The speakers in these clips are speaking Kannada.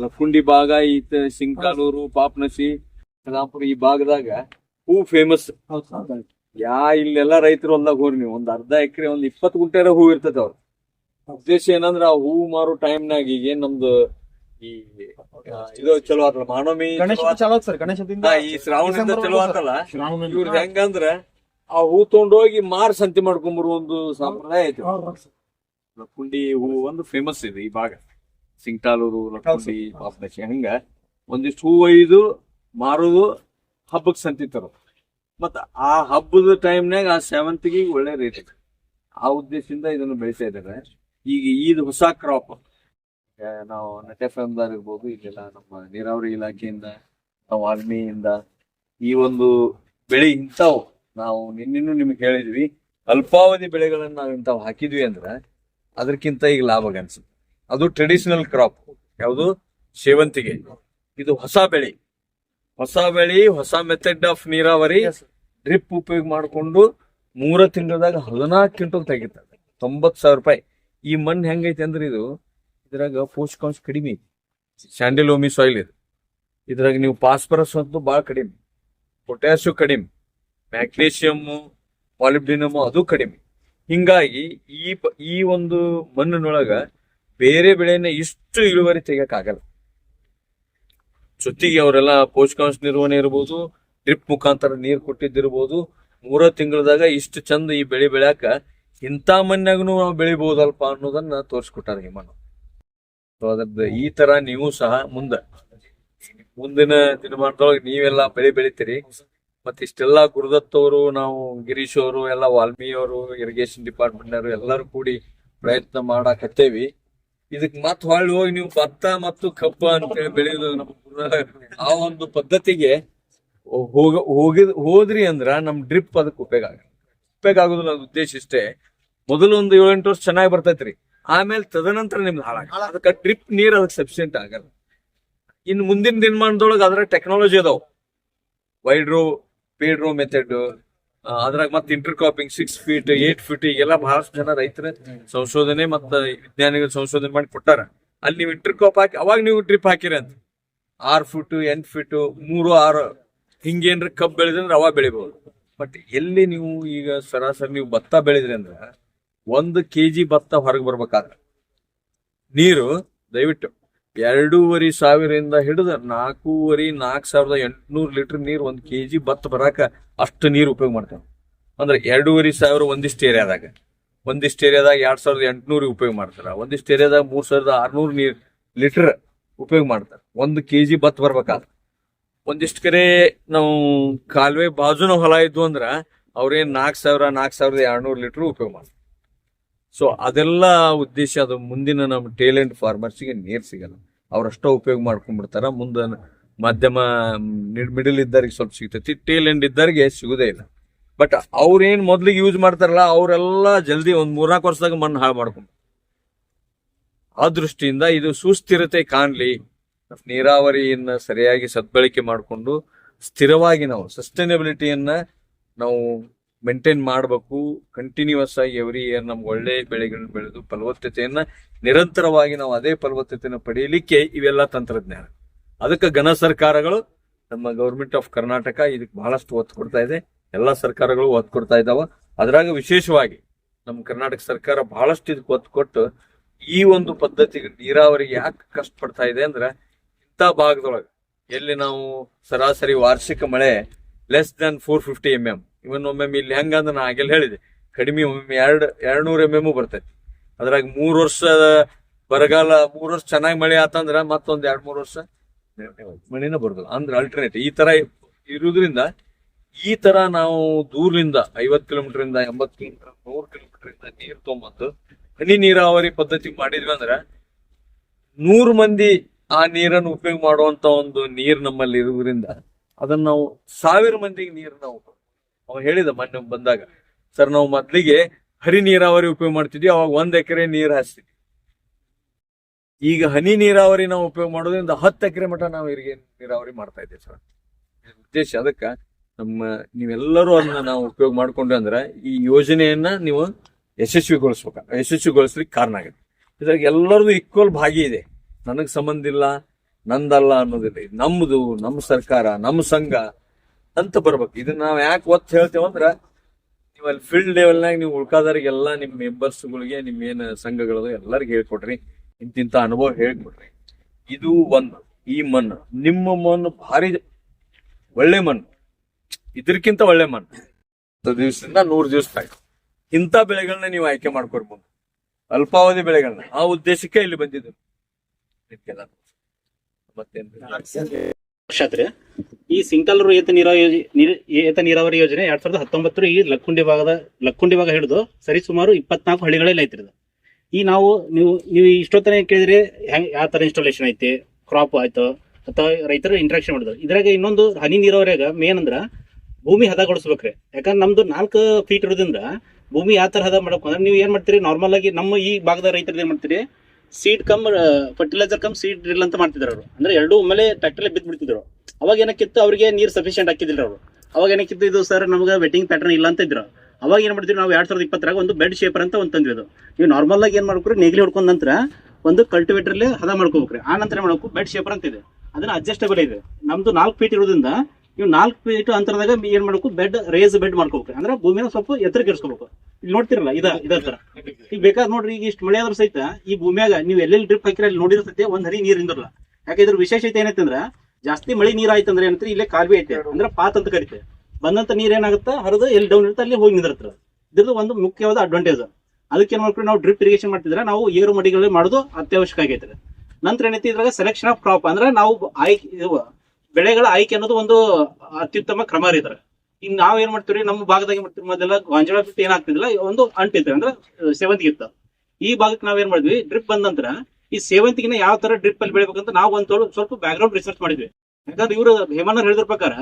ಲಕ್ಕುಂಡಿ ಭಾಗ ಈ ಸಿಂಕಾಲೂರು ಪಾಪನಸಿ ಕಲಾಪುರ ಈ ಭಾಗದಾಗ ಹೂ ಫೇಮಸ್ ಯಾ ಇಲ್ಲೆಲ್ಲ ರೈತರು ಹೊಲ್ದಾಗ ಹೋರಿ ನೀವು. ಒಂದ್ ಅರ್ಧ ಎಕರೆ ಒಂದ್ ಇಪ್ಪತ್ತು ಗುಂಟೆರ ಹೂ ಇರ್ತದೆ ಅವ್ರ ಉದ್ದೇಶ ಏನಂದ್ರ ಆ ಹೂ ಮಾರೋ ಟೈಮ್ನಾಗ ಈಗ ಏನ್ ನಮ್ದು ಈ ಇದು ಚಲೋ ಆತಲ್ಲ ಮಾನವಮಿ ಈ ಶ್ರಾವಣದಿಂದ ಚಲೋ ಆತಲ್ಲ. ಇವ್ರ ಹೆಂಗಂದ್ರ ಆ ಹೂ ತಗೊಂಡೋಗಿ ಮಾರ್ ಸಂತಿ ಮಾಡ್ಕೊಂಬರು ಒಂದು ಸಂಪ್ರದಾಯ ಐತಿ. ಲಕ್ಕುಂಡಿ ಹೂ ಒಂದು ಫೇಮಸ್ ಇದೆ ಈ ಭಾಗ. ಸಿಂಗ್ಟಾಲೂರು ಲಕ್ಕಿ ಪಾಪನಶಿ ಹಂಗ ಒಂದಿಷ್ಟು ಹೂ ಒಯ್ದು ಮಾರುದು ಹಬ್ಬಕ್ಕೆ ಸಂತಿ ತರೋದು ಮತ್ತ ಆ ಹಬ್ಬದ ಟೈಮ್ನಾಗ ಆ ಸೇವಂತಿಗೆ ಒಳ್ಳೆ ರೇಟ್ ಇದೆ ಆ ಉದ್ದೇಶದಿಂದ ಇದನ್ನು ಬೆಳೆಸ್ತಾ ಇದ್ದಾರೆ. ಈಗ ಈದ್ ಹೊಸ ಕ್ರಾಪ್ ನಾವು ನಟೆ ಫೆಮ್ದಾರ್ ಇರ್ಬೋದು ಇಲ್ಲೆಲ್ಲ ನಮ್ಮ ನೀರಾವರಿ ಇಲಾಖೆಯಿಂದ ನಾವು ಆರ್ಮಿಯಿಂದ ಈ ಒಂದು ಬೆಳೆ ಇಂಥವು. ನಾವು ನಿನ್ನೆನೂ ನಿಮಗೆ ಹೇಳಿದ್ವಿ ಅಲ್ಪಾವಧಿ ಬೆಳೆಗಳನ್ನು ನಾವು ಇಂಥವು ಹಾಕಿದ್ವಿ ಅಂದ್ರೆ ಅದಕ್ಕಿಂತ ಈಗ ಲಾಭ ಅನ್ಸುತ್ತೆ. ಅದು ಟ್ರೆಡಿಷನಲ್ ಕ್ರಾಪ್ ಯಾವುದು? ಸೇವಂತಿಗೆ. ಇದು ಹೊಸ ಬೆಳೆ. ಹೊಸ ಬೆಳೆ ಹೊಸ ಮೆಥಡ್ ಆಫ್ ನೀರಾವರಿ ಡ್ರಿಪ್ ಉಪಯೋಗ ಮಾಡಿಕೊಂಡು ಮೂರ ತಿಂಗಳದಾಗ ಹದಿನಾಲ್ಕು ಕ್ವಿಂಟಲ್ ತೆಗಿತಾರೆ. ತೊಂಬತ್ತು ಸಾವಿರ ರೂಪಾಯಿ. ಈ ಮಣ್ಣು ಹೆಂಗೈತೆ ಅಂದ್ರೆ ಇದು ಇದ್ರಾಗ ಪೋಷಕಾಂಶ ಕಡಿಮೆ ಐತಿ. ಸ್ಯಾಂಡಲೋಮಿ ಸಾಯಿಲ್ ಇದು. ಇದ್ರಾಗ ನೀವು ಫಾಸ್ಫರಸ್ ಅಂತೂ ಭಾಳ ಕಡಿಮೆ. ಪೊಟ್ಯಾಶು ಕಡಿಮೆ. ಮ್ಯಾಗ್ನೇಷಿಯಮ್ಮು ಮಾಲಿಬ್ಡಿನಮ್ ಅದು ಕಡಿಮೆ. ಹಿಂಗಾಗಿ ಈ ಈ ಒಂದು ಮಣ್ಣಿನೊಳಗ ಬೇರೆ ಬೆಳೆಯನ್ನ ಇಷ್ಟು ಇಳುವರಿ ತೆಗಿಯಕ್ಕಾಗಲ್ಲ. ಜೊತೆಗೆ ಅವರೆಲ್ಲ ಪೋಷಕಾಂಶ ನಿರ್ವಹಣೆ ಇರ್ಬೋದು, ಡ್ರಿಪ್ ಮುಖಾಂತರ ನೀರು ಕೊಟ್ಟಿದ್ದಿರ್ಬೋದು, ಮೂರ ತಿಂಗಳದಾಗ ಇಷ್ಟು ಚಂದ ಈ ಬೆಳೆ ಬೆಳ್ಯಾಕ ಇಂಥ ಮಣ್ಣಾಗನು ನಾವು ಬೆಳಿಬಹುದಲ್ಪ ಅನ್ನೋದನ್ನ ತೋರಿಸ್ಕೊಟ್ಟಾರ ಹಿಮಾನು ಸೊ ಅದ್ರದ್ದು ಈ ತರ ನೀವು ಸಹ ಮುಂದೆ, ಮುಂದಿನ ದಿನಮಾನದೊಳಗೆ ನೀವೆಲ್ಲ ಬೆಳೆ ಬೆಳಿತೀರಿ. ಮತ್ತೆ ಇಷ್ಟೆಲ್ಲ ಗುರುದತ್ ಅವರು ನಾವು ಗಿರೀಶ್ ಅವರು, ಎಲ್ಲ ವಾಲ್ಮಿ ಅವರು, ಇರಿಗೇಷನ್ ಡಿಪಾರ್ಟ್ಮೆಂಟ್ ಅವರು ಎಲ್ಲರೂ ಕೂಡಿ ಪ್ರಯತ್ನ ಮಾಡಾಕತ್ತೇವಿ. ಇದಕ್ ಮತ್ ಹೊಳ್ಳಿ ಹೋಗಿ ನೀವು ಭತ್ತ ಮತ್ತು ಕಬ್ಬ ಅಂತೇಳಿ ಬೆಳೆಯೋದು ನಮ್ಮ ಆ ಒಂದು ಪದ್ಧತಿಗೆ ಹೋಗ ಹೋಗಿದ್ ಹೋದ್ರಿ ಅಂದ್ರ ನಮ್ ಡ್ರಿಪ್ ಅದಕ್ಕೆ ಉಪಯೋಗ ಆಗ ಉಪಯೋಗ ಆಗೋದು ನನ್ನ ಉದ್ದೇಶ ಇಷ್ಟೇ. ಮೊದಲು ಒಂದು ಏಳೆಂಟು ವರ್ಷ ಚೆನ್ನಾಗಿ ಬರ್ತೈತ್ರಿ. ಆಮೇಲೆ ತದನಂತರ ನಿಮ್ದು ಹಾಳಾಗ ಅದಕ್ಕೆ ಡ್ರಿಪ್ ನೀರ್ ಅದಕ್ಕೆ ಸಫಿಶಿಯಂಟ್ ಆಗಲ್ಲ. ಇನ್ನು ಮುಂದಿನ ದಿನಮಾನದೊಳಗೆ ಅದರ ಟೆಕ್ನಾಲಜಿ ಅದಾವ. ವೈಡ್ರೋ, ಪೀಡ್ರೋ ಮೆಥಡ್ ಅದ್ರಾಗ ಮತ್ತೆ intercropping six feet eight feet ಈಗೆಲ್ಲ ಬಹಳಷ್ಟು ಜನ ರೈತರ ಸಂಶೋಧನೆ ಮತ್ತ ವಿಜ್ಞಾನಿಗಳು ಸಂಶೋಧನೆ ಮಾಡಿ ಕೊಟ್ಟಾರ. ಅಲ್ಲಿ ನೀವು ಇಂಟರ್ ಕ್ರಾಪ್ ಹಾಕಿ, ಅವಾಗ ನೀವು ಡ್ರಿಪ್ ಹಾಕಿರಿ ಅಂತ. ಆರು ಫೀಟ್ ಎಂಟು ಫೀಟ್ ಮೂರು, ಆರು, ಹಿಂಗೇನ್ರ ಕಬ್ಬು ಬೆಳೆದ್ರೆ ಅವಾಗ ಬೆಳಿಬಹುದು ಬಟ್ ಎಲ್ಲಿ ನೀವು ಈಗ ಸರಾಸರಿ ನೀವು ಭತ್ತ ಬೆಳೆದ್ರಿ ಅಂದ್ರೆ, ಒಂದು ಕೆ ಜಿ ಭತ್ತ ಹೊರಗೆ ಬರ್ಬೇಕಾದ್ರೆ, ನೀರು ದಯವಿಟ್ಟು ಎರಡೂವರೆ ಸಾವಿರದಿಂದ ಹಿಡಿದು ನಾಲ್ಕೂವರೆ, ನಾಲ್ಕು ಸಾವಿರದ ಎಂಟುನೂರು ಲೀಟರ್ ನೀರು ಒಂದು ಕೆ ಜಿ ಭತ್ತ ಬರಾಕ ಅಷ್ಟು ನೀರು ಉಪಯೋಗ ಮಾಡ್ತೇವೆ. ಅಂದ್ರೆ ಎರಡೂವರೆ ಸಾವಿರ ಒಂದಿಷ್ಟು ಏರಿಯಾದಾಗ ಒಂದಿಷ್ಟು ಏರಿಯಾದಾಗ ಎರಡ್ ಸಾವಿರದ ಎಂಟುನೂರು ಉಪಯೋಗ ಮಾಡ್ತಾರೆ. ಒಂದಿಷ್ಟು ಏರಿಯಾದಾಗ ಮೂರು ಸಾವಿರದ ಆರುನೂರು ನೀರು ಲೀಟರ್ ಉಪಯೋಗ ಮಾಡ್ತಾರೆ. ಒಂದು ಕೆ ಜಿ ಭತ್ತ ಬರ್ಬೇಕಾದ್ರೆ. ಒಂದಿಷ್ಟು ಕರೆ ನಾವು ಕಾಲುವೆ ಬಾಜುನ ಹೊಲ ಇದ್ವು ಅಂದ್ರೆ ಅವ್ರೇನು ನಾಲ್ಕು ಸಾವಿರ, ನಾಲ್ಕು ಸಾವಿರದ ಎರಡ್ನೂರು ಲೀಟರ್ ಉಪಯೋಗ ಮಾಡ್ತಾರೆ. ಸೊ ಅದೆಲ್ಲ ಉದ್ದೇಶ ಅದು ಮುಂದಿನ ನಮ್ಮ ಟೇಲೆಂಟ್ ಫಾರ್ಮರ್ಸಿಗೆ ನೀರು ಸಿಗಲ್ಲ. ಅವರಷ್ಟೋ ಉಪಯೋಗ ಮಾಡ್ಕೊಂಡ್ಬಿಡ್ತಾರ. ಮುಂದೆ ಮಧ್ಯಮ ಮಿಡಲ್ ಇದ್ದವ್ರಿಗೆ ಸ್ವಲ್ಪ ಸಿಗ್ತೈತಿ. ಟೇಲೆಂಟ್ ಇದ್ದವ್ರಿಗೆ ಸಿಗೋದೇ ಇಲ್ಲ. ಬಟ್ ಅವ್ರೇನು ಮೊದ್ಲಿಗೆ ಯೂಸ್ ಮಾಡ್ತಾರಲ್ಲ, ಅವರೆಲ್ಲ ಜಲ್ದಿ ಒಂದು ಮೂರ್ನಾಲ್ಕು ವರ್ಷದಾಗ ಮಣ್ಣು ಹಾಳು ಮಾಡ್ಕೊಂಡು ಆ ದೃಷ್ಟಿಯಿಂದ ಇದು ಸುಸ್ಥಿರತೆ ಕಾಣಲಿ. ನೀರಾವರಿಯನ್ನ ಸರಿಯಾಗಿ ಸದ್ಬಳಕೆ ಮಾಡಿಕೊಂಡು ಸ್ಥಿರವಾಗಿ ನಾವು ಸಸ್ಟೈನಬಿಲಿಟಿಯನ್ನ ನಾವು ಮೇಂಟೈನ್ ಮಾಡಬೇಕು ಕಂಟಿನ್ಯೂಸ್ ಆಗಿ ಎವ್ರಿ ಇಯರ್ ನಮ್ಗೆ ಒಳ್ಳೆ ಬೆಳೆಗಳನ್ನ ಬೆಳೆದು ಫಲವತ್ತತೆಯನ್ನ ನಿರಂತರವಾಗಿ ನಾವು ಅದೇ ಫಲವತ್ತತೆಯನ್ನು ಪಡೆಯಲಿಕ್ಕೆ ಇವೆಲ್ಲ ತಂತ್ರಜ್ಞಾನ. ಅದಕ್ಕೆ ಘನ ಸರ್ಕಾರಗಳು, ನಮ್ಮ ಗೌರ್ಮೆಂಟ್ ಆಫ್ ಕರ್ನಾಟಕ ಇದಕ್ಕೆ ಬಹಳಷ್ಟು ಒತ್ತು ಕೊಡ್ತಾ ಇದೆ. ಎಲ್ಲ ಸರ್ಕಾರಗಳು ಒತ್ತು ಕೊಡ್ತಾ ಇದ್ದಾವೆ. ಅದ್ರಾಗ ವಿಶೇಷವಾಗಿ ನಮ್ಮ ಕರ್ನಾಟಕ ಸರ್ಕಾರ ಬಹಳಷ್ಟು ಇದಕ್ಕೆ ಒತ್ತು ಕೊಟ್ಟು ಈ ಒಂದು ಪದ್ಧತಿಗೆ ನೀರಾವರಿಗೆ ಯಾಕೆ ಕಷ್ಟಪಡ್ತಾ ಇದೆ ಅಂದ್ರೆ ಇಂಥ ಭಾಗದೊಳಗೆ ಎಲ್ಲಿ ನಾವು ಸರಾಸರಿ ವಾರ್ಷಿಕ ಮಳೆ less than four fifty M M even ಒಮ್ಮೆಮ್ಮೆ ಇಲ್ಲಿ ಹೆಂಗಂದ್ರೆ ನಾ ಆಗಲೇ ಹೇಳಿದೆ. ಕಡಿಮೆ ಒಮ್ಮೆ ಎರಡು ಎರಡು ನೂರು ಎಂ ಎಂ ಬರ್ತೈತಿ. ಅದ್ರಾಗ ಮೂರ್ ವರ್ಷ ಬರಗಾಲ, ಮೂರ್ ವರ್ಷ ಚೆನ್ನಾಗಿ ಮಳೆ ಆತಂದ್ರ ಮತ್ತೊಂದ್ ಎರಡ್, ಮೂರ್ ವರ್ಷ ಮಳೆನ ಬರೋದಿಲ್ಲ ಅಂದ್ರೆ ಅಲ್ಟರ್ನೇಟ್ ಈ ತರ ಇರುದ್ರಿಂದ ಈ ತರ ನಾವು ದೂರದಿಂದ ಐವತ್ ಕಿಲೋಮೀಟರ್ ಇಂದ ಎಂಬತ್ ಕಿಲೋಮೀಟರ್, ನೂರ್ ಕಿಲೋಮೀಟರ್ ಇಂದ ನೀರ್ ತೊಗೊಂಬಂದು ಹನಿ ನೀರಾವರಿ ಪದ್ಧತಿ ಮಾಡಿದ್ವಿ ಅಂದ್ರ ನೂರ್ ಮಂದಿ ಆ ನೀರನ್ನು ಉಪಯೋಗ ಮಾಡುವಂತ ಒಂದು ನೀರ್ ನಮ್ಮಲ್ಲಿ ಇರುವುದರಿಂದ ಅದನ್ನ ನಾವು ಸಾವಿರ ಮಂದಿಗೆ ನೀರು ನಾವು ಅವ ಹೇಳಿದ ಮೊನ್ನೆ ಬಂದಾಗ, ಸರ್, ನಾವು ಮೊದ್ಲಿಗೆ ಹರಿ ನೀರಾವರಿ ಉಪಯೋಗ ಮಾಡ್ತಿದ್ವಿ, ಅವಾಗ ಒಂದ್ ಎಕರೆ ನೀರ್ ಹಾಸ್ತಿದ್ವಿ. ಈಗ ಹನಿ ನೀರಾವರಿ ನಾವು ಉಪಯೋಗ ಮಾಡೋದ್ರಿಂದ ಹತ್ತು ಎಕರೆ ಮಠ ನಾವು ಇರಿಗೆ ನೀರಾವರಿ ಮಾಡ್ತಾ ಇದ್ದೇವೆ ಸರ್. ಉದ್ದೇಶ ಅದಕ್ಕ, ನಮ್ಮ ನೀವೆಲ್ಲರೂ ಅದನ್ನ ನಾವು ಉಪಯೋಗ ಮಾಡ್ಕೊಂಡ್ರೆ ಅಂದ್ರೆ ಈ ಯೋಜನೆಯನ್ನ ನೀವು ಯಶಸ್ವಿಗೊಳಿಸ್ಬೇಕ, ಯಶಸ್ವಿಗೊಳಿಸ್ಲಿಕ್ಕೆ ಕಾರಣ ಆಗುತ್ತೆ. ಇದ್ರಾಗ ಎಲ್ಲರದು ಈಕ್ವಲ್ ಭಾಗಿ ಇದೆ. ನನಗೆ ಸಂಬಂಧ ಇಲ್ಲ, ನಂದಲ್ಲ ಅನ್ನೋದಿಲ್ಲ. ನಮ್ಮದು ನಮ್ಮ ಸರ್ಕಾರ ನಮ್ಮ ಸಂಘ ಅಂತ ಬರ್ಬೇಕು. ಇದನ್ನ ನಾವ್ ಯಾಕೆ ಒತ್ತು ಹೇಳ್ತೇವಂದ್ರ ನೀವು ಅಲ್ಲಿ ಫೀಲ್ಡ್ ಲೆವೆಲ್ನಾಗ ನೀವು ಉಳ್ಕಾದವ್ರಿಗೆಲ್ಲ ನಿಮ್ ಮೆಂಬರ್ಸ್ಗಳಿಗೆ ನಿಮ್ ಏನ್ ಸಂಘಗಳದ ಎಲ್ಲರಿಗೂ ಹೇಳ್ಕೊಡ್ರಿ. ಇಂತಿಂತ ಅನುಭವ ಹೇಳ್ಕೊಡ್ರಿ. ಇದು ಒಂದು. ಈ ಮಣ್ಣು. ನಿಮ್ಮ ಮಣ್ಣು ಭಾರಿ ಒಳ್ಳೆ ಮಣ್ಣು. ಇದಕ್ಕಿಂತ ಒಳ್ಳೆ ಮಣ್ಣು. ಹತ್ತು ದಿವಸದಿಂದ ನೂರು ದಿವಸ ಇಂಥ ಬೆಳೆಗಳನ್ನ ನೀವು ಆಯ್ಕೆ ಮಾಡ್ಕೊಡ್ಬೋದು. ಅಲ್ಪಾವಧಿ ಬೆಳೆಗಳನ್ನ ಆ ಉದ್ದೇಶಕ್ಕೆ ಇಲ್ಲಿ ಬಂದಿದ್ದು ಮತ್ತೇನ್? ವರ್ಷ ಈ ಸಿಂಗಲ್ ಏತ ನೀರಾವರಿ ಏತ ನೀರಾವರಿ ಯೋಜನೆ ಎರಡ್ ಸಾವಿರದ ಹತ್ತೊಂಬತ್ತರ ಈ ಲಕ್ಕುಂಡಿ ಭಾಗದ, ಲಕ್ಕುಂಡಿ ಭಾಗ ಹಿಡಿದು ಸರಿ ಸುಮಾರು ಇಪ್ಪತ್ನಾಲ್ಕು ಹಳ್ಳಿಗಳಲ್ಲಿ ಐತ್ರಿ ಈ ನಾವು, ನೀವು ನೀವು ಇಷ್ಟೊತ್ತನೇ ಕೇಳಿದ್ರೆ ಹೆಂಗ್ ಯಾವ ತರ ಇನ್ಸ್ಟಾಲೇಷನ್ ಐತಿ ಕ್ರಾಪ್ ಆಯ್ತು, ಅಥವಾ ರೈತರು ಇಂಟ್ರಾಕ್ಷನ್ ಮಾಡಿದ್ರು ಇದ್ರಾಗ ಇನ್ನೊಂದು ಹನಿ ನೀರಾವರಿಯಾಗ ಮೇನ್ ಅಂದ್ರ ಭೂಮಿ ಹದಗೊಳಿಸ್ಬೇಕ್ರಿ ಯಾಕಂದ್ರೆ ನಮ್ದು ನಾಲ್ಕು ಫೀಟ್ ಇರೋದ್ರಿಂದ ಭೂಮಿ ಯಾವ ತರ ಹದ ಮಾಡಬೇಕು ಅಂದ್ರೆ ನೀವು ಏನ್ ಮಾಡ್ತೀರಿ? ನಾರ್ಮಲ್ ಆಗಿ ನಮ್ಮ ಈ ಭಾಗದ ರೈತರು ಏನ್ ಮಾಡ್ತೀರಿ? Seed cum fertilizer cum seed drill ಅಂತ ಮಾಡ್ತಿದ್ರು ಅವರು. ಅಂದ್ರೆ ಎರಡು ಒಮ್ಮೆಲೆ ಟ್ರ್ಯಾಕ್ಟರ್ ಬಿದ್ದು ಬಿಡ್ತಿದ್ರು ಅವಾಗ ಏನಕ್ಕಿತ್ತು, ಅವರಿಗೆ ನೀರ್ ಸಫಿಶಿಯಂಟ್ ಹಾಕಿದಿಲ್ಲ ಅವರು. ಅವಾಗ ಏನಕ್ಕಿತ್ತು ಇದು, ಸರ್, ನಮ್ಗೆ ವೆಟ್ಟಿಂಗ್ ಪ್ಯಾಟರ್ನ್ ಇಲ್ಲ ಅಂತ ಇದ್ರು. ಅವಾಗ ಏನ್ ಮಾಡ್ತೀವಿ ನಾವು ಎರಡ್ ಸಾವಿರದ ಇಪ್ಪತ್ತರಾಗ ಒಂದು ಬೆಡ್ ಶೇಪರ್ ಅಂತ ಒಂದು ತಂದ್ವಿ ಅದು ನೀವು ನಾರ್ಮಲ್ ಆಗಿ ಏನ್ ಮಾಡ್ಕೊರಿ ನೇಗಿಲಿ ಹೊಡ್ಕೊಂಡ್ ನಂತರ ಒಂದು ಕಲ್ಟಿವೇಟರ್ ಅಲ್ಲಿ ಹದ ಮಾಡ್ಕೋಬೇಕ್ರಿ. ಆ ನಂತರ ಮಾಡ್ಬೇಕು? ಬೆಡ್ ಶೇಪರ್ ಅಂತ ಇದೆ. ಅದನ್ನ ಅಡ್ಜಸ್ಟಬಲ್ ಇದೆ. ನಮ್ದು ನಾಲ್ಕು ಫೀಟ್ ಇರೋದ್ರಿಂದ ನೀವು ನಾಲ್ಕು ಫೀಟ್ ಅಂತರದಾಗ ಏನ್ ಮಾಡ್ಬೇಕು? ಬೆಡ್ ರೇಸ್ ಬೆಡ್ ಮಾಡ್ಕೋಬೇಕು ಅಂದ್ರೆ ಭೂಮಿನ ಸ್ವಲ್ಪ ಎತ್ತರಕ್ಕೆ ಇರಿಸ್ಕೋಬೇಕು. ಇಲ್ಲಿ ನೋಡ್ತಿರಲ್ಲ, ಇದ ಇದ ತರ. ಈಗ ಬೇಕಾದ್ ನೋಡ್ರಿ, ಈಗ ಇಷ್ಟು ಮಳೆ ಆದ್ರೂ ಸಹಿತ ಈ ಭೂಮಿಯಾಗ ನೀವು ಎಲ್ಲೆಲ್ಲಿ ಡ್ರಿಪ್ ಹಾಕಿರ ಅಲ್ಲಿ ನೋಡಿರ್ತೈತೆ ಒಂದ್ ಹನಿ ನೀರ್ ಇಂದ್ರಲ್ಲ ಯಾಕೆ ಇದ್ರ ವಿಶೇಷತೆ ಏನೈತಂದ್ರ, ಜಾಸ್ತಿ ಮಳೆ ನೀರ್ ಆಯ್ತಂದ್ರೆ ಏನಂದ್ರೆ ಇಲ್ಲೇ ಕಾಲ್ವೆ ಐತೆ, ಅಂದ್ರೆ ಪಾತ್ ಅಂತ ಕರಿತೆ. ಬಂದಂತ ನೀರ್ ಏನಾಗುತ್ತೆ, ಹರಿದು ಎಲ್ಲಿ ಡೌನ್ ಇರುತ್ತೆ ಅಲ್ಲಿ ಹೋಗಿ ನಿಂದಿರತ್ತ ಇದ್ರದ್ದು ಒಂದು ಮುಖ್ಯವಾದ ಅಡ್ವಾಂಟೇಜ್ ಅದಕ್ಕೆ ಏನ್ ಮಾಡ್ಕೊಂಡು ನಾವು ಡ್ರಿಪ್ ಇರಿಗೇಷನ್ ಮಾಡ್ತಿದ್ರೆ ನಾವು ಏರು ಮಡಿಗಳಲ್ಲಿ ಮಾಡೋದು ಅತ್ಯವಶ್ಯಕ ಆಗೈತೆ ನಂತರ ಏನೈತಿ ಇದ್ರಾಗ ಸೆಲೆಕ್ಷನ್ ಆಫ್ ಕ್ರಾಪ್ ಅಂದ್ರೆ ನಾವು ಆಯ್ಕೆ ಬೆಳೆಗಳ ಆಯ್ಕೆ ಅನ್ನೋದು ಒಂದು ಅತ್ಯುತ್ತಮ ಕ್ರಮ ಇದ್ರ ಈಗ ನಾವ್ ಏನ್ ಮಾಡ್ತೀವಿ ನಮ್ಮ ಭಾಗದಾಗ ಮಾಡ್ತೀವಿ ಮೊದಲ ಗಾಂಜಾಳ ಬಿಟ್ಟು ಏನಾಗ್ತಿದಿಲ್ಲ ಒಂದು ಅಂಟಿತ್ತು. ಅಂದ್ರೆ ಸೇವಂತಿಗೆ ಇತ್ತು ಈ ಭಾಗಕ್ಕೆ ನಾವ್ ಏನ್ ಮಾಡಿದ್ವಿ? ಡ್ರಿಪ್ ಬಂದ ನಂತರ ಈ ಸೇವಂತಿಗೆನ ಯಾವ ತರ ಡ್ರಿಪ್ ಅಲ್ಲಿ ಬೆಳಿಬೇಕಂತ ನಾವು ಒಂದ್ ಸ್ವಲ್ಪ ಬ್ಯಾಕ್ ಗ್ರೌಂಡ್ ರಿಸರ್ಚ್ ಮಾಡಿದ್ವಿ. ಯಾಕಂದ್ರೆ ಇವರು ಹೇಮಣ್ಣ ಹೇಳಿದ್ರ ಪ್ರಕಾರ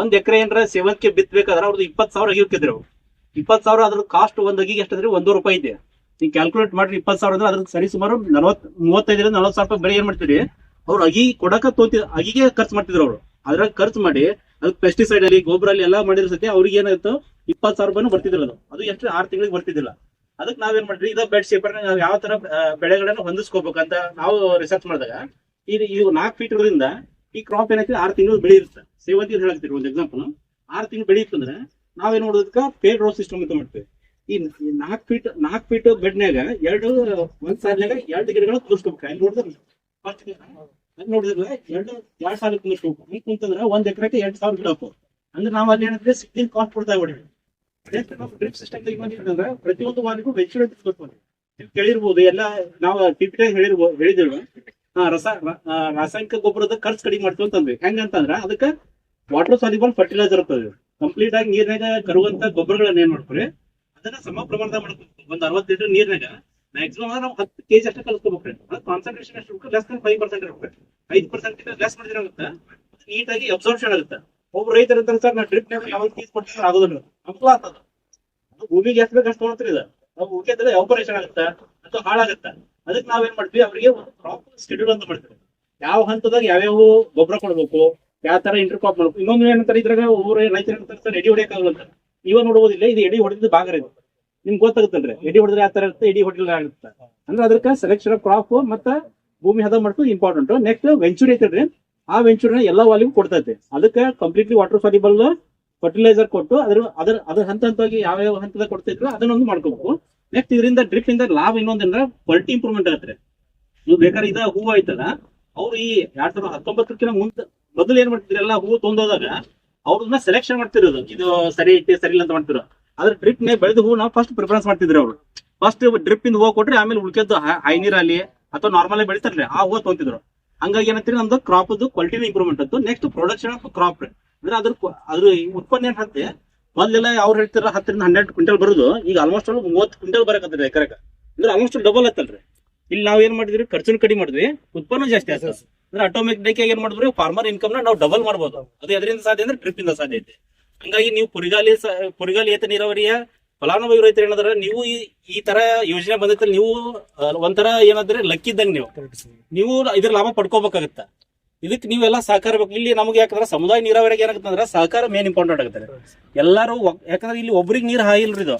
ಒಂದ್ ಎಕರೆ ಏನಾರ ಸೇವಂತಿಗೆ ಬಿತ್ತಬೇಕಾದ್ರೆ ಅವ್ರದ್ದು ಇಪ್ಪತ್ ಸಾವಿರ ಅಗಿರ್ತಿದ್ರು ಇಪ್ಪತ್ ಸಾವಿರ ಅದ್ರ ಕಾಸ್ಟ್ ಒಂದ್ ಅಗಿಗೆ ಎಷ್ಟಂದ್ರೆ ಒಂದೂ ರೂಪಾಯಿ ಇದೆ. ನೀವು ಕ್ಯಾಲ್ಕುಲೇಟ್ ಮಾಡ್ರಿ ಇಪ್ಪತ್ ಸಾವಿರ ಅಂದ್ರೆ ಅದ್ರ ಸರಿ ಸುಮಾರು ನಲವತ್ ಮೂವತ್ತೈದರಿಂದ ನಲವತ್ತು ಸಾವಿರ ರೂಪಾಯಿ ಬೆಳೆ ಏನ್ ಮಾಡ್ತೀರಿ ಅವ್ರು ಅಗಿ ಕೊಡಕ ತೋತಿ ಅಗಿಗೆ ಖರ್ಚು ಮಾಡ್ತಿದ್ರು ಅವರು. ಅದ್ರಾಗ ಖರ್ಚು ಮಾಡಿ ಅದಕ್ಕೆ ಪೆಸ್ಟಿಸೈಡ್ ಅಲ್ಲಿ ಗೊಬ್ಬರ ಅಲ್ಲಿ ಎಲ್ಲ ಮಾಡಿರೋ ಸತಿ ಅವ್ರಿಗೆ ಏನಾಯ್ತು? ಇಪ್ಪತ್ತು ಸಾವಿರ ರೂಪಾಯಿ ಬರ್ತಿದ್ದಿಲ್ಲ ಅದು. ಅದು ಎಷ್ಟು ಆರು ತಿಂಗಳಿಗೆ ಬರ್ತಿದ್ದಿಲ್ಲ. ಅದಕ್ಕೆ ನಾವೇನ್ ಮಾಡ್ರಿ ಇದ ಬೆಡ್ ಶೇಪರ್ ನಾವು ಯಾವ ತರ ಬೆಳೆಗಳನ್ನ ಹೊಂದಿಸ್ಕೋಬೇಕಂತ ನಾವು ರಿಸರ್ಚ್ ಮಾಡಿದಾಗ ಇದು ಇದು ನಾಲ್ಕು ಫೀಟ್ ಇರೋದ್ರಿಂದ ಈ ಕ್ರಾಪ್ ಏನಾಯ್ತು? ಆರು ತಿಂಗಳು ಬೆಳೆ ಇರುತ್ತೆ ಸೇವಂತಿ ಅಂತ ಹೇಳ್ತೀವಿ ಒಂದು ಎಕ್ಸಾಂಪಲ್ ಆರು ತಿಂಗಳು ಬೆಳೆ ಇತ್ತಂದ್ರೆ ನಾವೇನ್ ಮಾಡೋದಕ್ಕ? ಪೇಡ್ ರೋ ಸಿಸ್ಟಮ್ ಅಂತ ಮಾಡ್ತೀವಿ. ಈ ನಾಲ್ಕು ಫೀಟ್ ನಾಲ್ಕು ಫೀಟ್ ಬೆಡ್ನ್ಯಾಗ ಎರಡು, ಒಂದ್ ಸಾಲಿನಾಗ ಎರಡು ಗಿಡಗಳು ಕುದಿಸ್ಕೋಬೇಕು ಅಲ್ಲಿ ನೋಡಿದ್ರೆ ನೋಡಿದ್ರೆ ಎರಡು ಎರಡ್ ಸಾವಿರ ಕುದಿಸ್ಕೋಬೇಕು ಈಗ ಕುಂತಂದ್ರೆ ಒಂದ್ ಎಕರೆಗೆ ಎರಡ್ ಸಾವಿರ ಗಿಡ ಹಾಕೋ. ಅಂದ್ರೆ ನಾವು ಅಲ್ಲಿ ಏನಂದ್ರೆ ಸಿಕ್ಕಿಂಗ್ ಕಾಸ್ಟ್ ಕೊಡ್ತಾ ಹೊಡಿವಿ ಡ್ರಿಪ್ ಸಿಸ್ಟಮ್ ಅಂದ್ರೆ ಪ್ರತಿಯೊಂದು ವಾರಿಗೂ ವೆಚ್ಚ ತಿಳ್ಕೊಳ್ತೀವಿ ನೀವು ಕೇಳಿರ್ಬೋದು ಎಲ್ಲ ನಾವು ಟಿಪಿಟ ಹೇಳಿರ್ಬೋದು ಹೇಳಿದ್ದೇವೆ. ಆ, ರಸ ರಾಸಾಯನಿಕ ಗೊಬ್ಬರದ ಖರ್ಚು ಕಡಿಮೆ ಮಾಡ್ತೀವಿ ಅಂತಂದ್ವಿ ಹೆಂಗಂತಂದ್ರ ಅದಕ್ಕೆ ವಾಟರ್ ಸಾಲಿಬಲ್ ಫರ್ಟಿಲೈಸರ್ ಇರ್ತದೆ ಕಂಪ್ಲೀಟ್ ಆಗಿ ನೀರ್ನಾಗ ಕರುವಂತ ಗೊಬ್ಬರಗಳನ್ನ ಏನ್ ಮಾಡ್ಕೊರಿ ಅದನ್ನ ಸಮ ಪ್ರಮಾಣದಾಗ ಮಾಡ್ಕೊಬೇಕು ಒಂದ್ ಅರವತ್ತು ಲೀಟರ್ ನೀರ್ನಾಗ ಮ್ಯಾಕ್ಸಿಮಮ್ ನಾವು ಹತ್ತು ಕೆಜಿ ಅಷ್ಟೇ ಅದು ಕಾನ್ಸಂಟ್ರೇಷನ್ ಎಷ್ಟು ಇರ್ಬೇಕು ಲೆಸ್ ಫೈವ್ ಪರ್ಸೆಂಟ್ ಇರ್ಬೇಕು ಐದು ಪರ್ಸೆಂಟ್ ಲೆಸ್ ಮಾಡಿದ್ರೆ ಆಗುತ್ತೆ ನೀಟಾಗಿ ಅಬ್ಸರ್ಪ್ಷನ್ ಆಗುತ್ತೆ. ಒಬ್ಬ ರೈತರ ಅಂತಾರೆ ಸರ್ ನಾ ಡ್ರಿಪ್ ನಾಗ ಯಾವ ತೀಸ್ ಕೊಟ್ಟರೂ ಆಗೋದಿಲ್ಲ. ಅನುಕೂಲ ಆಗ್ತದ. ಅದು ಭೂಮಿಗೆ ಎಷ್ಟು ಬೇಕು ಅಷ್ಟು ತೊಗೊಳ್ತೀರಿ ಇದು ನಾವು ಉಳಿಕೆದ್ರೆ ಆಪರೇಷನ್ ಆಗುತ್ತೆ ಅಥವಾ ಹಾಳಾಗುತ್ತೆ. ಅದಕ್ಕೆ ನಾವೇನ್ ಮಾಡ್ತೀವಿ? ಅವರಿಗೆ ಒಂದು ಪ್ರಾಪರ್ ಶೆಡ್ಯೂಲ್ ಅಂತ ಮಾಡ್ತೀವಿ. ಯಾವ ಹಂತದಾಗ ಯಾವ್ಯಾವ ಗೊಬ್ಬರ ಕೊಡ್ಬೇಕು, ಯಾವ ತರ ಇಂಟರ್ ಕ್ರಾಪ್ ಮಾಡ್ಬೇಕು. ಇನ್ನೊಂದು ಏನಂತಾರೆ ಇದ್ರಾಗ ಒಬ್ಬರು ರೈತರು ಎಡಿ ಹೊಡಿಯಕ್ಕಾಗಲ್ಲ ಅಂತ. ನೀವೇ ನೋಡೋದಿಲ್ಲ ಇದು ಎಡಿ ಹೊಡೆದ ಭಾಗ ಇದು. ನಿಮ್ಗೆ ಗೊತ್ತಾಗುತ್ತಲ್ರಿ? ಎಡಿ ಹೊಡೆದ್ರೆ ಯಾವ ತರ ಇರುತ್ತೆ, ಎಡಿ ಹೊಡೆದ್ರೆ ಆಗುತ್ತೆ ಅಂದ್ರೆ ಅದಕ್ಕೆ ಸೆಲೆಕ್ಷನ್ ಆಫ್ ಕ್ರಾಪ್ ಮತ್ತ ಭೂಮಿ ಹದ ಮಾಡ್ಕೊಂಡು ಇಂಪಾರ್ಟೆಂಟ್ ನೆಕ್ಸ್ಟ್ ವೆಂಚೂರಿ ಐತಲ್ರಿ? ಆ ವೆಂಚೂರಿ ಎಲ್ಲಾ ವಾಲಿಗೂ ಕೊಡ್ತೈತೆ. ಅದಕ್ಕೆ ಕಂಪ್ಲೀಟ್ಲಿ ವಾಟರ್ ಸಾಲಿಬಲ್ ಫರ್ಟಿಲೈಸರ್ ಕೊಟ್ಟು ಅದ್ರ ಅದ್ರ ಅದ್ರ ಹಂತ ಹಂತವಾಗಿ ಯಾವ ಯಾವ ಹಂತದ ಕೊಡ್ತಿದ್ರು ಅದನ್ನೊಂದು ಮಾಡ್ಕೋಬೇಕು. ನೆಕ್ಸ್ಟ್ ಇದರಿಂದ ಡ್ರಿಪ್ ಇಂದ ಲಾಭ ಇನ್ನೊಂದಂದ್ರೆ ಕ್ವಾಲಿಟಿ ಇಂಪ್ರೂವ್ಮೆಂಟ್ ಆಗತ್ತೆ ನೀವು ಬೇಕಾದ್ರೆ ಇದ ಹೂವು ಐತಲ್ಲ, ಅವ್ರು ಈ ಎರಡ್ ಸಾವಿರದ ಹತ್ತೊಂಬತ್ತಕ್ಕಿಂತ ಮುಂದೆ ಮೊದಲು ಏನ್ ಮಾಡ್ತಿದ್ರೆ? ಎಲ್ಲ ಹೂವು ತೊಂದೋದಾಗ ಅವ್ರನ್ನ ಸೆಲೆಕ್ಷನ್ ಮಾಡ್ತಿರೋದು. ಇದು ಸರಿ ಇಟ್ಟಿ ಸರಿ ಇಲ್ಲ ಅಂತ ಮಾಡ್ತಿರೋ. ಅದ್ರ ಡ್ರಿಪ್ ನೇ ಬೆಳೆದ ಹೂ ನಾವು ಫಸ್ಟ್ ಪ್ರಿಫರೆನ್ಸ್ ಮಾಡ್ತಿದ್ರಿ ಅವ್ರು. ಫಸ್ಟ್ ಡ್ರಿಪ್ ಇಂದ ಹೂವು ಕೊಟ್ರೆ ಆಮೇಲೆ ಉಳ್ಕೆದ್ದು ಹೈ ನೀರಲ್ಲಿ ಅಥವಾ ನಾರ್ಮಲ್ ಬೆಳಿತಾರಲ್ಲ ಆ ಹೂವು ತೊಂತಿದ್ರು ಹಂಗಾಗಿ ಏನಂತೀರಿ, ನಮ್ದು ಕ್ರಾಪ್ ಕ್ವಾಲಿಟಿ ಇಂಪ್ರೂವ್ಮೆಂಟ್ ಅಂತ ನೆಕ್ಸ್ಟ್ ಪ್ರೊಡಕ್ಷನ್ ಆಫ್ ಕ್ರಾಪ್ ಅಂದ್ರೆ ಅದ್ರ ಅದ್ರ ಉತ್ಪನ್ನ ಏನ್ ಹತ್ತೆ, ಮೊದ್ಲೆಲ್ಲ ಅವ್ರು ಹೇಳ್ತಿರ ಹತ್ತರಿಂದ ಹನ್ನೆರಡು ಕ್ವಿಂಟಲ್ ಬರೋದು, ಈಗ ಆಲ್ಮೋಸ್ಟ್ ಮೂವತ್ತು ಕ್ವಿಂಟಲ್ ಬರಕತ್ತದ ಎಕರೆಗ. ಅಂದ್ರೆ ಆಲ್ಮೋಸ್ಟ್ ಡಬಲ್ ಆಯ್ತಲ್ರಿ ಇಲ್ಲಿ ನಾವ್ ಏನ್ ಮಾಡಿದ್ರಿ ಖರ್ಚು ಕಡಿಮೆ ಮಾಡಿದ್ವಿ, ಉತ್ಪನ್ನ ಜಾಸ್ತಿ ಆಯ್ತು ಅಂದ್ರೆ ಆಟೋಮೆಟಿಕ್ ಆಗಿ ಏನ್ ಮಾಡಿದ್ರು ಫಾರ್ಮರ್ ಇನ್ಕಮ್ ನಾವು ಡಬಲ್ ಮಾಡ್ಬೋದು. ಅದು ಎದರಿಂದ ಸಾಧ್ಯ ಅಂದ್ರೆ ಟ್ರಿಪ್ ಇಂದ ಸಾಧ್ಯ ಐತೆ. ಹಂಗಾಗಿ ನೀವು ಪುರಿಗಾಲಿ ಪುರಿಗಾಲಿ ಏತ ನೀರಾವರಿಯ ಫಲಾನುಭವಿ ರೈತರು ಏನಾದ್ರೆ ನೀವು ಈ ತರ ಯೋಜನೆ ಬಂದೈತೆ ನೀವು ಒಂಥರ ಏನಾದ್ರೆ ಲಕ್ಕಿದ್ದಂಗೆ ನೀವು. ನೀವು ಇದ್ರ ಲಾಭ ಪಡ್ಕೋಬೇಕಾಗತ್ತ? ಇದಕ್ಕೆ ನೀವೆಲ್ಲ ಸಹಕಾರ ಬೇಕು. ಇಲ್ಲಿ ನಮ್ಗೆ ಯಾಕಂದ್ರೆ ಸಮುದಾಯ ನೀರಾವರಿಗೆ ಏನಾಗುತ್ತೆ ಅಂದ್ರೆ ಸಹಕಾರ ಮೇನ್ ಇಂಪಾರ್ಟೆಂಟ್ ಆಗುತ್ತೆ ಎಲ್ಲರೂ ಯಾಕಂದ್ರೆ ಇಲ್ಲಿ ಒಬ್ರಿಗೆ ನೀರು ಹಾಯಿಲ್ರಿ ಇದು.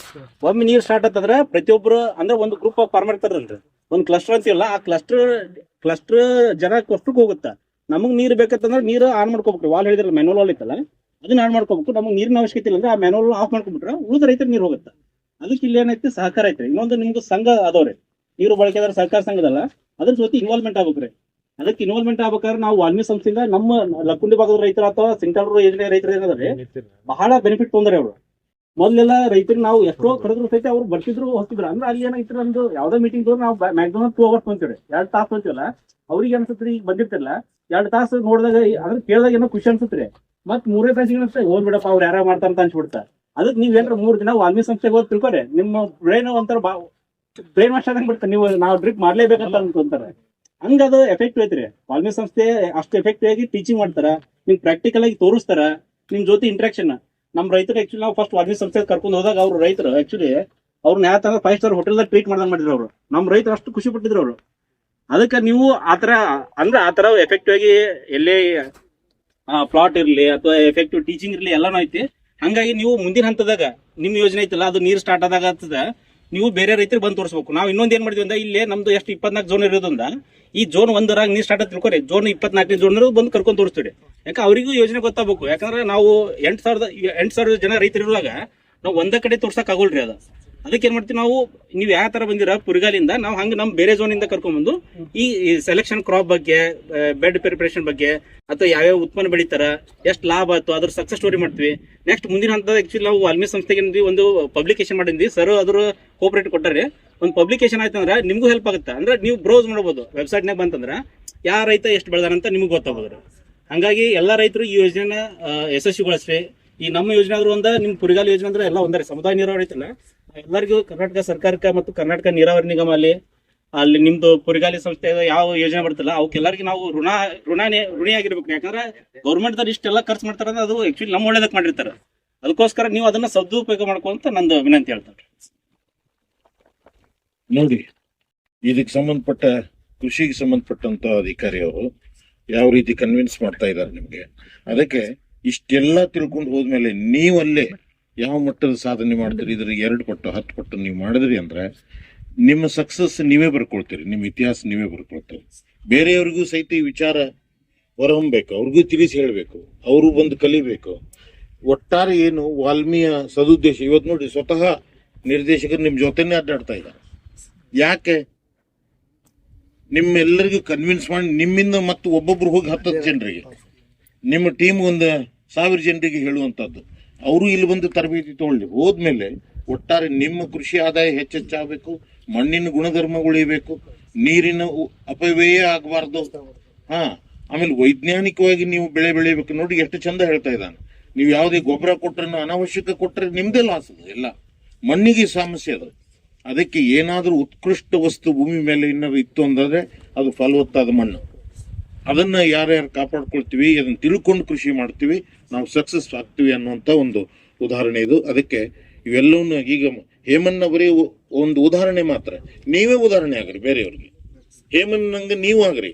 ಒಮ್ಮೆ ನೀರು ಸ್ಟಾರ್ಟ್ ಆತಂದ್ರೆ ಪ್ರತಿಯೊಬ್ರು ಅಂದ್ರೆ ಒಂದು ಗ್ರೂಪ್ ಫಾರ್ಮ್ ಇರ್ತಾರಲ್ರಿ. ಒಂದು ಕ್ಲಸ್ಟರ್ ಅಂತೀವಲ್ಲ, ಆ ಕ್ಲಸ್ಟರ್ ಕ್ಲಸ್ಟರ್ ಜನ ಕೊಷ್ಟಕ್ಕೆ ಹೋಗುತ್ತಾ? ನಮಗ್ ನೀರ್ ಬೇಕಂತಂದ್ರೆ ನೀರು ಆನ್ ಮಾಡ್ಕೋಬೇಕು ವಾಲ್ ಹೇಳಿದ್ರಲ್ಲ ವಾಲ್ ಇತ್ತಲ್ಲ? ಅದನ್ನ ಹಾಳು ಮಾಡ್ಕೋಬೇಕು. ನಮಗೆ ನೀರಿನ ಅವಶ್ಯಕತೆ ಇಲ್ಲ ಅಂದ್ರೆ ಆ ಮ್ಯಾನುವಲ್ ಆಫ್ ಮಾಡ್ಕೊಂಡ್ಬಿಟ್ರೆ ಉಳಿದ ರೈತರು ನೀರು ಹೋಗುತ್ತೆ. ಅದಕ್ಕೆ ಇಲ್ಲಿ ಏನೈತೆ ಸಹಕಾರ ಐತ್ರಿ. ಇನ್ನೊಂದು ನಿಮ್ಗೆ ಸಂಘ ಅದಾವ್ರಿ ನೀರು ಬಳಕೆದಾರ ಸಹಕಾರ ಸಂಘದಲ್ಲ ಅದ್ರ ಜೊತೆ ಇನ್ವಾಲ್ವ್ಮೆಂಟ್ ಆಗ್ಬೇಕ್ರಿ. ಅದಕ್ಕೆ ಇನ್ವಾಲ್ವ್ಮೆಂಟ್ ಆಗ್ಬೇಕಾದ್ರೆ ನಾವು ವಾಲ್ಮೀಕಿ ಸಂಸ್ಥೆಯಿಂದ ನಮ್ಮ ಲಕ್ಕುಂಡಿ ಭಾಗದ ರೈತರ ಅಥವಾ ಸಿಂಗಲ್ ಯೋಜನೆ ರೈತರು ಏನಾದ್ರೆ, ಬಹಳ ಬೆನಿಫಿಟ್ ತೊಂದರೆ ಅವರು. ಮೊದ್ಲೆಲ್ಲ ರೈತರಿಗೆ ನಾವು ಎಷ್ಟೋ ಕರೆದ್ರು ಸಹಿತ ಅವ್ರು ಬರ್ತಿದ್ರು, ಹೋಗ್ತಿದ್ರು. ಅಂದ್ರೆ ಅಲ್ಲಿ ಏನಾಗಿತ್ತು ನಮ್ದು ಯಾವ್ದೋ ಮೀಟಿಂಗ್ ನಾವು ಮ್ಯಾಕ್ಸಿಮಮ್ ಟೂ ಅವರ್ಸ್ ಬಂತೀವಿ ಎರಡು ತಾಸು ಬಂತೀವಲ್ಲ ಅವ್ರಿಗೆ ಅನ್ಸುತ್ತೆ ಈಗ ಬಂದಿರ್ತಿಲ್ಲ. ಎರಡು ತಾಸು ನೋಡಿದಾಗ, ಅದ್ರ ಕೇಳಿದಾಗ ಏನೋ ಖುಷಿ ಅನ್ಸತ್ರಿ ಮತ್ ಮೂರೇ ತಾಸಿಗೆ ಅಷ್ಟೇ. ಹೋಗ್ ಬಿಡಪ್ಪ, ಅವ್ರು ಯಾರ ಮಾಡ್ತಾರ ಅಂತ ಅನ್ಸ್ಬಿಡ್ತಾರೆ ಅದಕ್ಕೆ ನೀವ್ ಏನ್ರ ಮೂರ್ ದಿನ ವಾಲ್ಮೀಕಿ ಸಂಸ್ಥೆಗೆ ಹೋಗಿ ತಿಳ್ಕೊರಿ. ನಿಮ್ಮ ಬ್ರೈನ್ ಒಂಥರ ಬಾ ಬ್ರೈನ್ ವಾಶ್ ಆದಂಗ್ ಬಿಡ್ತಾರೆ ನೀವು ನಾವು ಡ್ರಿಪ್ ಮಾಡ್ಲೇಬೇಕಂತ ಅನ್ಕೊಂತಾರೆ. ಹಂಗ ಅದು ಎಫೆಕ್ಟ್ ಐತ್ರಿ. ವಾಲ್ಮೀಕಿ ಸಂಸ್ಥೆ ಅಷ್ಟು ಎಫೆಕ್ಟ್ ಆಗಿ ಟೀಚಿಂಗ್ ಮಾಡ್ತಾರ. ನಿಮ್ ಪ್ರಾಕ್ಟಿಕಲ್ ಆಗಿ ತೋರಿಸ್ತಾರ. ನಿಮ್ ಜೊತೆ ಇಂಟ್ರಾಕ್ಷನ್ ನಮ್ ರೈತರು ಆಕ್ಚುಲಿ ನಾವು ಫಸ್ಟ್ ವಾಲ್ಮೀಕಿ ಸಂಸ್ಥೆ ಕರ್ಕೊಂಡು ಹೋದಾಗ ಅವ್ರು ರೈತರು ಆಕ್ಚುಲಿ ಅವ್ರನ್ನ ಯಾವ ತರ ಫೈವ್ ಸ್ಟಾರ್ ಹೋಟೆಲ್ ಟ್ರೀಟ್ ಮಾಡ್ದಂಗ್ ಮಾಡಿದ್ರು ಅವರು. ನಮ್ ರೈತರು ಅಷ್ಟು ಖುಷಿ ಪಟ್ಟಿದ್ರು ಅವರು. ಅದಕ್ಕೆ ನೀವು ಆತರ ಅಂದ್ರೆ ಆತರ ಎಫೆಕ್ಟಿವ್ ಆಗಿ ಎಲ್ಲೇ ಪ್ಲಾಟ್ ಇರಲಿ ಅಥವಾ ಎಫೆಕ್ಟಿವ್ ಟೀಚಿಂಗ್ ಇರಲಿ ಎಲ್ಲಾನು ಐತಿ. ಹಂಗಾಗಿ ನೀವು ಮುಂದಿನ ಹಂತದಾಗ ನಿಮ್ಮ ಯೋಜನೆ ಐತಲ್ಲ, ಅದು ನೀರು ಸ್ಟಾರ್ಟ್ ಆದಾಗ ಆಗ್ತದ ನೀವು ಬೇರೆ ರೈತರಿಗೆ ಬಂದು ತೋರಿಸ್ಬೇಕು. ನಾವು ಇನ್ನೊಂದು ಏನು ಮಾಡಿದ್ವಿ ಅಂದ್ರೆ ಇಲ್ಲೇ ನಮ್ದು ಎಷ್ಟು ಇಪ್ಪತ್ನಾಲ್ಕು ಜೋನ್ ಇರೋದ್ರಿಂದ, ಈ ಜೋನ್ ಒಂದರಾಗ ನೀರು ಸ್ಟಾರ್ಟ್ ತಿಳ್ಕೊರಿ. ಜೋನ್ ಇಪ್ಪತ್ನಾಲ್ಕನೇ ಜೋನ್ ಬಂದು ಕರ್ಕೊಂಡು ತೋರಿಸ್ತೀವಿ ಯಾಕೆ ಅವರಿಗೂ ಯೋಜನೆ ಗೊತ್ತಾಗಬೇಕು. ಯಾಕಂದ್ರೆ ನಾವು ಎಂಟು ಸಾವಿರದ, ಎಂಟು ಸಾವಿರ ಜನ ರೈತರು ಇರುವಾಗ ನಾವು ಒಂದ ಕಡೆ ತೋರ್ಸಕ್ ಆಗೋಲ್ರಿ ಅದ. ಅದಕ್ಕೆ ಏನ್ ಮಾಡ್ತೀವಿ ನಾವು, ನೀವು ಯಾವ ತರ ಬಂದಿರ ಪುರ್ಗಾಲಿಂದ ನಾವು ಹಂಗ ನಮ್ ಬೇರೆ ಝೋನ್ ಇಂದ ಕರ್ಕೊಂಡ್ಬಂದು ಈ ಸೆಲೆಕ್ಷನ್ ಕ್ರಾಪ್ ಬಗ್ಗೆ ಬೆಡ್ ಪ್ರಿಪರೇಷನ್ ಬಗ್ಗೆ ಅಥವಾ ಯಾವ್ಯಾವ ಉತ್ಪನ್ನ ಬೆಳಿತಾರ, ಎಷ್ಟು ಲಾಭ ಆಯ್ತು, ಅದ್ರ ಸಕ್ಸಸ್ ಸ್ಟೋರಿ ಮಾಡ್ತೀವಿ. ನೆಕ್ಸ್ಟ್ ಮುಂದಿನ ಹಂತದ ಆಕ್ಚುಲಿ ನಾವು ವಾಲ್ಮಿ ಸಂಸ್ಥೆಗೆ ಒಂದು ಪಬ್ಲಿಕೇಶನ್ ಮಾಡಿದ್ವಿ. ಸರ್ ಅದ್ರ ಕೋಪರೇಟ್ ಕೊಟ್ಟಾರೆ. ಒಂದು ಪಬ್ಲಿಕೇಶನ್ ಆಯ್ತಂದ್ರೆ ನಿಮ್ಗೂ ಹೆಲ್ಪ್ ಆಗುತ್ತೆ. ಅಂದ್ರೆ ನೀವು ಬ್ರೌಸ್ ಮಾಡ್ಬೋದು. ವೆಬ್ಸೈಟ್ನಾಗ ಬಂತಂದ್ರೆ ಯಾವ ರೈತ ಎಷ್ಟು ಬೆಳೆದಾರಂತ ನಿಮ್ಗೆ ಗೊತ್ತಾಗೋದ್ರ ಹಂಗಾಗಿ ಎಲ್ಲಾ ರೈತರು ಈ ಯೋಜನೆನ ಯಶಸ್ವಿಗೊಳಿಸ್ರಿ. ಈ ನಮ್ಮ ಯೋಜನೆ ಆದ್ರೂ ಒಂದ, ನಿಮ್ ಕುರಿಗಾಲ ಯೋಜನೆ ಅಂದ್ರೆ ಎಲ್ಲ ಒಂದರೆ ಸಮುದಾಯ ನೀರಾವರಿ ಐತಲ್ಲ. ಎಲ್ಲರಿಗೂ ಕರ್ನಾಟಕ ಸರ್ಕಾರಕ್ಕೆ ಮತ್ತು ಕರ್ನಾಟಕ ನೀರಾವರಿ ನಿಗಮ ಅಲ್ಲಿ ಅಲ್ಲಿ ನಿಮ್ದು ಕುರಿಗಾಲಿ ಸಂಸ್ಥೆ ಯಾವ ಯೋಜನೆ ಬರ್ತಲ್ಲ, ಅವಕ್ಕೆಲ್ಲರಿಗೂ ನಾವು ಋಣ ಋಣ ಋಣಿಯಾಗಿರ್ಬೇಕು. ಯಾಕಂದ್ರೆ ಗೌರ್ಮೆಂಟ್ ದರ್ ಇಷ್ಟೆಲ್ಲ ಖರ್ಚು ಮಾಡ್ತಾರ ಅದು ಆಕ್ಚುಲಿ ನಮ್ಮ ಒಳ್ಳೇದಕ್ಕೆ ಮಾಡಿರ್ತಾರೆ. ಅದಕ್ಕೋಸ್ಕರ ನೀವು ಅದನ್ನ ಸದುಪಯೋಗ ಮಾಡ್ಕೊಂತ ನಂದು ವಿನಂತಿ ಹೇಳ್ತಾರೆ ನೋಡಿ, ಇದಕ್ಕೆ ಸಂಬಂಧಪಟ್ಟ, ಕೃಷಿಗೆ ಸಂಬಂಧಪಟ್ಟಂತ ಅಧಿಕಾರಿ ಅವರು ಯಾವ ರೀತಿ ಕನ್ವಿನ್ಸ್ ಮಾಡ್ತಾ ಇದ್ದಾರೆ ನಿಮಗೆ, ಅದಕ್ಕೆ ಇಷ್ಟೆಲ್ಲ ತಿಳ್ಕೊಂಡು ಹೋದ್ಮೇಲೆ ನೀವಲ್ಲೇ ಯಾವ ಮಟ್ಟದ ಸಾಧನೆ ಮಾಡಿದ್ರಿ ಇದ್ರ ಎರಡು ಪಟ್ಟು, ಹತ್ತು ಪಟ್ಟು ನೀವು ಮಾಡಿದ್ರಿ ಅಂದ್ರೆ ನಿಮ್ಮ ಸಕ್ಸಸ್ ನೀವೇ ಬರ್ಕೊಳ್ತೀರಿ, ನಿಮ್ಮ ಇತಿಹಾಸ ನೀವೇ ಬರ್ಕೊಳ್ತೀರಿ. ಬೇರೆಯವ್ರಿಗೂ ಸಹಿತ ಈ ವಿಚಾರ ಹೊರಹೊಮ್ಮಬೇಕು ಅವ್ರಿಗೂ ತಿಳಿಸಿ ಹೇಳಬೇಕು, ಅವರು ಬಂದು ಕಲಿಬೇಕು. ಒಟ್ಟಾರೆ ಏನು, ವಾಲ್ಮೀಯ ಸದುದ್ದೇಶ ಇವತ್ತು ನೋಡಿ ಸ್ವತಃ ನಿರ್ದೇಶಕರು ನಿಮ್ಮ ಜೊತೆನೇ ಅಡ್ಡಾಡ್ತಾ ಇದ್ದಾರೆ. ಯಾಕೆ? ನಿಮ್ಮೆಲ್ಲರಿಗೂ ಕನ್ವಿನ್ಸ್ ಮಾಡಿ ನಿಮ್ಮಿಂದ ಮತ್ತು ಒಬ್ಬೊಬ್ರು ಹೋಗಿ ಹತ್ತತ್ತು ಜನರಿಗೆ. ನಿಮ್ಮ ಟೀಮ್ ಒಂದು ಸಾವಿರ ಜನರಿಗೆ ಹೇಳುವಂತದ್ದು. ಅವರು ಇಲ್ಲಿ ಬಂದು ತರಬೇತಿ ತಗೊಳ್ಳಿ. ಹೋದ್ಮೇಲೆ ಒಟ್ಟಾರೆ ನಿಮ್ಮ ಕೃಷಿ ಆದಾಯ ಹೆಚ್ಚೆಚ್ಚಾಗಬೇಕು, ಮಣ್ಣಿನ ಗುಣಧರ್ಮ ಉಳಿಬೇಕು, ನೀರಿನ ಅಪವ್ಯಯ ಆಗಬಾರ್ದು. ಹಾ, ಆಮೇಲೆ ವೈಜ್ಞಾನಿಕವಾಗಿ ನೀವು ಬೆಳೆ ಬೆಳಿಬೇಕು. ನೋಡಿ, ಎಷ್ಟು ಚಂದ ಹೇಳ್ತಾ ಇದ್ದಾನೆ. ನೀವು ಯಾವುದೇ ಗೊಬ್ಬರ ಕೊಟ್ಟರೆ ಅನಾವಶ್ಯಕ ಕೊಟ್ಟರೆ ನಿಮ್ದೇ ಲಾಸ್ ಇಲ್ಲ ಮಣ್ಣಿಗೆ ಸಮಸ್ಯೆ ಅದು. ಅದಕ್ಕೆ ಏನಾದರೂ ಉತ್ಕೃಷ್ಟ ವಸ್ತು ಭೂಮಿ ಮೇಲೆ ಏನಾದ್ರು ಇತ್ತು ಅಂದ್ರೆ ಅದು ಫಲವತ್ತಾದ ಮಣ್ಣು. ಅದನ್ನ ಯಾರ್ಯಾರು ಕಾಪಾಡ್ಕೊಳ್ತೀವಿ ಅದನ್ನ ತಿಳ್ಕೊಂಡು ಕೃಷಿ ಮಾಡ್ತೀವಿ, ನಾವು ಸಕ್ಸಸ್ ಆಗ್ತೀವಿ ಅನ್ನುವಂತ ಒಂದು ಉದಾಹರಣೆ ಇದು. ಅದಕ್ಕೆ ಇವೆಲ್ಲವನ್ನ ಈಗ ಹೇಮನ್ ಅವರೇ ಒಂದು ಉದಾಹರಣೆ ಮಾತ್ರ. ನೀವೇ ಉದಾಹರಣೆ ಆಗ್ರಿ, ಬೇರೆಯವ್ರಿಗೆ. ಹೇಮಣ್ಣಂಗೆ ನೀವು ಆಗ್ರಿ.